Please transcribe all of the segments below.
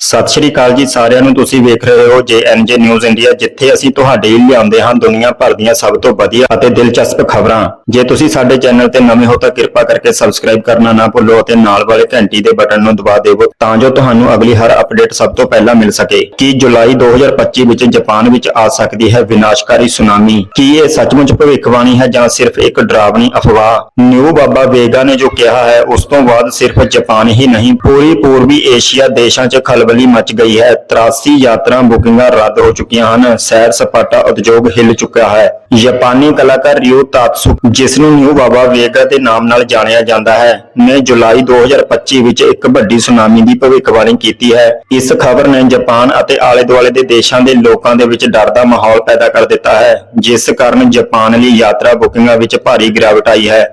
ਸਤਿ ਸ਼੍ਰੀ ਅਕਾਲ ਜੀ ਸਾਰਿਆਂ ਨੂੰ, ਤੁਸੀਂ ਵੇਖ ਰਹੇ ਹੋ ਜੇ ਜੇਐਨਜੇ ਨਿਊਜ਼ ਇੰਡੀਆ, ਜਿੱਥੇ ਅਸੀਂ ਤੁਹਾਡੇ ਲਈ ਲਿਆਉਂਦੇ ਹਾਂ ਦੁਨੀਆ ਭਰ ਦੀਆਂ ਸਭ ਤੋਂ ਵਧੀਆ ਅਤੇ ਦਿਲਚਸਪ ਖਬਰਾਂ। ਜੇ ਤੁਸੀਂ ਸਾਡੇ ਚੈਨਲ ਤੇ ਨਵੇਂ ਹੋ ਤਾਂ ਕਿਰਪਾ ਕਰਕੇ ਸਬਸਕ੍ਰਾਈਬ ਕਰਨਾ ਨਾ ਭੁੱਲੋ ਅਤੇ ਨਾਲ ਵਾਲੇ ਘੰਟੀ ਦੇ ਬਟਨ ਨੂੰ ਦਬਾ ਦੇਵੋ ਤਾਂ ਜੋ ਤੁਹਾਨੂੰ ਅਗਲੀ ਹਰ ਅਪਡੇਟ ਸਭ ਤੋਂ ਪਹਿਲਾਂ ਮਿਲ ਸਕੇ। ਕੀ ਜੁਲਾਈ 2025 ਵਿੱਚ ਜਾਪਾਨ ਵਿੱਚ ਆ ਸਕਦੀ ਹੈ ਵਿਨਾਸ਼ਕਾਰੀ ਸੁਨਾਮੀ? ਕੀ ਇਹ ਸੱਚਮੁੱਚ ਭਵਿੱਖਬਾਣੀ ਹੈ ਜਾਂ ਸਿਰਫ ਇੱਕ ਡਰਾਵਣੀ ਅਫਵਾਹ? ਨਿਊ ਬਾਬਾ ਵੇਗਾ ਨੇ ਜੋ ਕਿਹਾ ਹੈ, ਉਸ ਤੋਂ ਬਾਅਦ ਸਿਰਫ ਜਾਪਾਨ ਹੀ ਨਹੀਂ, ਪੂਰੀ ਪੂਰਬੀ ਏਸ਼ੀਆ ਦੇਸ਼ਾਂ 'ਚ ਖਲਬਲੀ ਮਚ ਗਈ ਹੈ। 83 ਯਾਤਰਾ ਬੁਕਿੰਗਾਂ ਰੱਦ ਹੋ ਚੁੱਕੀਆਂ ਹਨ। ਸੈਰ ਸਪਾਟਾ ਉਦਯੋਗ ਹਿੱਲ ਚੁੱਕਾ ਹੈ। ਜਾਪਾਨੀ ਕਲਾਕਾਰ ਰਿਓ ਤਾਤਸੂ, ਜਿਸ ਨੂੰ ਨਿਊ ਬਾਬਾ ਵੇਗਾ ਦੇ ਨਾਮ ਨਾਲ ਜਾਣਿਆ ਜਾਂਦਾ ਹੈ, ਨੇ ਜੁਲਾਈ 2025 ਵਿੱਚ ਇੱਕ ਵੱਡੀ ਸੁਨਾਮੀ ਦੀ ਭਵਿੱਖਬਾਣੀ ਕੀਤੀ ਹੈ। ਇਸ ਖਬਰ ਨੇ ਜਾਪਾਨ ਅਤੇ ਆਲੇ ਦੁਆਲੇ ਦੇ ਦੇਸ਼ਾਂ ਦੇ ਲੋਕਾਂ ਦੇ ਵਿੱਚ ਡਰ ਦਾ ਮਾਹੌਲ ਪੈਦਾ ਕਰ ਦਿੱਤਾ ਹੈ, ਜਿਸ ਕਾਰਨ ਜਾਪਾਨ ਲਈ ਯਾਤਰਾ ਬੁਕਿੰਗਾਂ ਵਿੱਚ ਭਾਰੀ ਗਿਰਾਵਟ ਆਈ ਹੈ।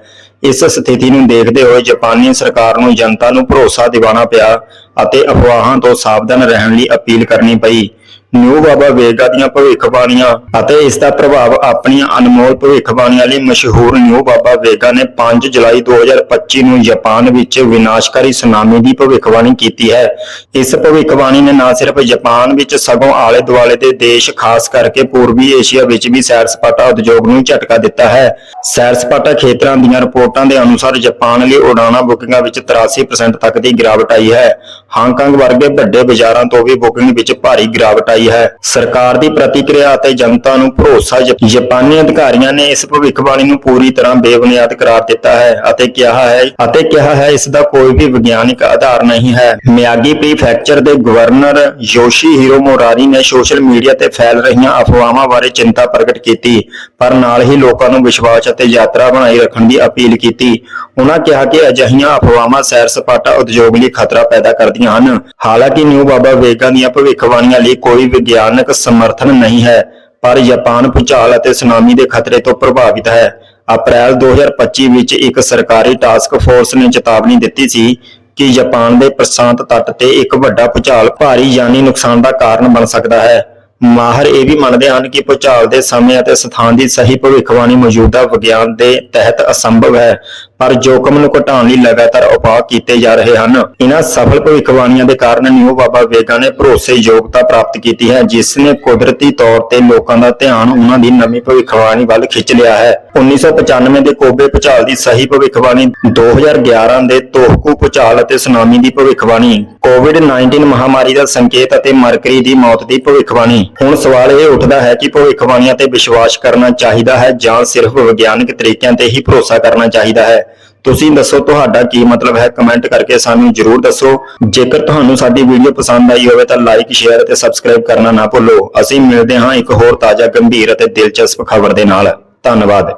ਇਸ ਸਥਿਤੀ ਨੂੰ ਦੇਖਦੇ ਹੋਏ ਜਾਪਾਨੀ ਸਰਕਾਰ ਨੂੰ ਜਨਤਾ ਨੂੰ ਭਰੋਸਾ ਦਿਵਾਉਣਾ ਪਿਆ ਅਤੇ ਅਫਵਾਹਾਂ ਤੋਂ ਸਾਵਧਾਨ ਰਹਿਣ ਲਈ ਅਪੀਲ ਕਰਨੀ ਪਈ। ਨਿਊ ਬਾਬਾ ਵੇਗਾ ਦੀਆਂ ਭਵਿੱਖਬਾਣੀਆਂ ਅਤੇ ਇਸ ਦਾ ਪ੍ਰਭਾਵ ਆਪਣੀਆਂ ਅਨਮੋਲ ਭਵਿੱਖਬਾਣੀਆਂ ਲਈ ਮਸ਼ਹੂਰ ਨਿਊ ਬਾਬਾ ਵੇਗਾ ਨੇ 5 ਜੁਲਾਈ 2025 ਨੂੰ ਜਾਪਾਨ ਵਿੱਚ ਵਿਨਾਸ਼ਕਾਰੀ ਸੁਨਾਮੀ ਦੀ ਭਵਿੱਖਬਾਣੀ ਕੀਤੀ ਹੈ। ਇਸ ਭਵਿੱਖਬਾਣੀ ਨੇ ਨਾ ਸਿਰਫ ਜਾਪਾਨ ਵਿੱਚ ਸਗੋਂ ਆਲੇ ਦੁਆਲੇ ਦੇ ਦੇਸ਼, ਖਾਸ ਕਰਕੇ ਪੂਰਬੀ ਏਸ਼ੀਆ ਵਿੱਚ ਵੀ ਸੈਰ ਸਪਾਟਾ ਉਦਯੋਗ ਨੂੰ ਝਟਕਾ ਦਿੱਤਾ ਹੈ। ਸੈਰ ਸਪਾਟਾ ਖੇਤਰਾਂ ਦੀਆਂ ਰਿਪੋਰਟਾਂ ਦੇ ਅਨੁਸਾਰ ਜਾਪਾਨ ਲਈ ਉਡਾਣਾਂ ਬੁਕਿੰਗਾਂ ਵਿੱਚ 83% ਤੱਕ ਦੀ ਗਿਰਾਵਟ ਆਈ ਹੈ। ਹਾਂਗਕਾਂਗ ਵਰਗੇ ਵੱਡੇ ਬਾਜ਼ਾਰਾਂ ਤੋਂ ਵੀ ਬੁਕਿੰਗ ਵਿੱਚ ਭਾਰੀ ਗਿਰਾਵਟ ਆਈ ਹੈ। ਸਰਕਾਰ ਦੀ ਪ੍ਰਤੀਕਿਰਿਆ ਅਤੇ ਜਨਤਾ ਨੂੰ ਭਰੋਸਾ ਜ- ਜਾਪਾਨੀ ਅਧਿਕਾਰੀਆਂ ਨੇ ਇਸ ਭਵਿੱਖਬਾਣੀ ਨੂੰ ਪੂਰੀ ਤਰ੍ਹਾਂ ਬੇਬੁਨਿਆਦ ਕਰਾਰ ਦਿੱਤਾ ਹੈ ਅਤੇ ਕਿਹਾ ਹੈ ਅਤੇ ਕਿਹਾ ਹੈ ਇਸ ਦਾ ਕੋਈ ਵੀ ਵਿਗਿਆਨਿਕ ਆਧਾਰ ਨਹੀਂ ਹੈ। ਮਿਆਗੀ ਪ੍ਰੀਫੈਕਚਰ ਦੇ ਗਵਰਨਰ ਯੋਸ਼ੀ ਹੀਰੋ ਮੋਰਾਰੀ ਨੇ ਸੋਸ਼ਲ ਮੀਡੀਆ ਤੇ ਫੈਲ ਰਹੀਆਂ ਅਫਵਾਹਾਂ ਬਾਰੇ ਚਿੰਤਾ ਪ੍ਰਗਟ ਕੀਤੀ, ਪਰ ਨਾਲ ਹੀ ਲੋਕਾਂ ਨੂੰ ਵਿਸ਼ਵਾਸ ਅਤੇ ਯਾਤਰਾ ਬਣਾਈ ਰੱਖਣ ਦੀ ਅਪੀਲ ਕੀਤੀ। ਉਹਨਾਂ ਕਿਹਾ ਕਿ ਅਜਿਹੀਆਂ ਅਫਵਾਹਾਂ ਸੈਰ ਸਪਾਟਾ ਉਦਯੋਗ ਲਈ ਖਤਰਾ ਪੈਦਾ ਕਰਦੀਆਂ ਹਨ। ਹਾਲਾਂਕਿ ਨਿਊ ਬਾਬਾ ਵੇਗਾ ਦੀਆਂ ਭਵਿੱਖਬਾਣੀਆਂ ਲਈ ਕੋਈ ਕੋਈ ਵਿਗਿਆਨਕ ਸਮਰਥਨ ਨਹੀਂ ਹੈ, ਪਰ ਜਾਪਾਨ ਭੂਚਾਲ ਅਤੇ ਸੁਨਾਮੀ ਦੇ ਖਤਰੇ ਤੋਂ ਪ੍ਰਭਾਵਿਤ ਹੈ। ਅਪ੍ਰੈਲ 2025 ਵਿੱਚ ਇੱਕ ਸਰਕਾਰੀ ਟਾਸਕ ਫੋਰਸ ਨੇ ਚੇਤਾਵਨੀ ਦਿੱਤੀ ਸੀ ਕਿ ਜਾਪਾਨ ਦੇ ਪ੍ਰਸ਼ਾਂਤ ਤੱਟ ਤੇ ਇੱਕ ਵੱਡਾ ਭੂਚਾਲ ਭਾਰੀ ਜਾਨੀ ਨੁਕਸਾਨ ਦਾ ਕਾਰਨ ਬਣ ਸਕਦਾ ਹੈ। ਮਾਹਰ ਇਹ ਵੀ ਮੰਨਦੇ ਹਨ ਕਿ ਭੂਚਾਲ ਦੇ ਸਮੇਂ ਅਤੇ ਸਥਾਨ ਦੀ ਸਹੀ ਭਵਿੱਖਬਾਣੀ ਮੌਜੂਦਾ ਵਿਗਿਆਨ ਦੇ ਤਹਿਤ ਅਸੰਭਵ ਹੈ। ਪਰ ਜੋਖਮ ਨੂੰ ਘਟਾਉਣ ਲਈ ਲਗਾਤਾਰ ਉਪਾਅ ਕੀਤੇ ਜਾ ਰਹੇ ਹਨ, ਇਹਨਾਂ ਸਫਲ ਭਵਿੱਖਬਾਣੀਆਂ ਦੇ ਕਾਰਨ ਨਿਊ ਬਾਬਾ ਵੇਗਾ ਨੇ ਭਰੋਸੇਯੋਗਤਾ ਪ੍ਰਾਪਤ ਕੀਤੀ ਹੈ, ਜਿਸ ਨੇ ਕੁਦਰਤੀ ਤੌਰ ਤੇ ਲੋਕਾਂ ਦਾ ਧਿਆਨ ਉਹਨਾਂ ਦੀ ਨਵੀਂ ਭਵਿੱਖਬਾਣੀ ਵੱਲ ਖਿੱਚ ਲਿਆ ਹੈ। 1995 ਦੇ ਕੋਬੇ ਭੂਚਾਲ ਦੀ ਸਹੀ ਭਵਿੱਖਬਾਣੀ 2011 ਦੇ ਤੋਹਕੂ ਭੂਚਾਲ ਅਤੇ ਸੁਨਾਮੀ ਦੀ ਭਵਿੱਖਬਾਣੀ ਕੋਵਿਡ-19 ਮਹਾਮਾਰੀ ਦਾ ਸੰਕੇਤ ਅਤੇ ਮਰਕਰੀ ਦੀ ਮੌਤ ਦੀ ਭਵਿੱਖਬਾਣੀ। ਹੁਣ ਸਵਾਲ ਇਹ ਉੱਠਦਾ ਹੈ ਕਿ ਭਵਿੱਖਬਾਣੀਆਂ ਤੇ ਵਿਸ਼ਵਾਸ ਕਰਨਾ ਚਾਹੀਦਾ ਹੈ ਜਾਂ ਸਿਰਫ ਵਿਗਿਆਨਕ ਤਰੀਕਿਆਂ ਤੇ ਹੀ ਭਰੋਸਾ ਕਰਨਾ ਚਾਹੀਦਾ ਹੈ? ਤੁਸੀਂ ਦੱਸੋ ਤੁਹਾਡਾ ਕੀ ਮਤਲਬ ਹੈ? ਕਮੈਂਟ ਕਰਕੇ ਸਾਨੂੰ ਜਰੂਰ ਦੱਸੋ। ਜੇਕਰ ਤੁਹਾਨੂੰ ਸਾਡੀ ਵੀਡੀਓ ਪਸੰਦ ਆਈ ਹੋਵੇ ਤਾਂ ਲਾਈਕ ਸ਼ੇਅਰ ਅਤੇ ਸਬਸਕ੍ਰਾਈਬ ਕਰਨਾ ਨਾ ਭੁੱਲੋ। ਅਸੀਂ ਮਿਲਦੇ ਹਾਂ ਇੱਕ ਹੋਰ ਤਾਜ਼ਾ, ਗੰਭੀਰ ਅਤੇ ਦਿਲਚਸਪ ਖਬਰ ਦੇ ਨਾਲ। ਧੰਨਵਾਦ।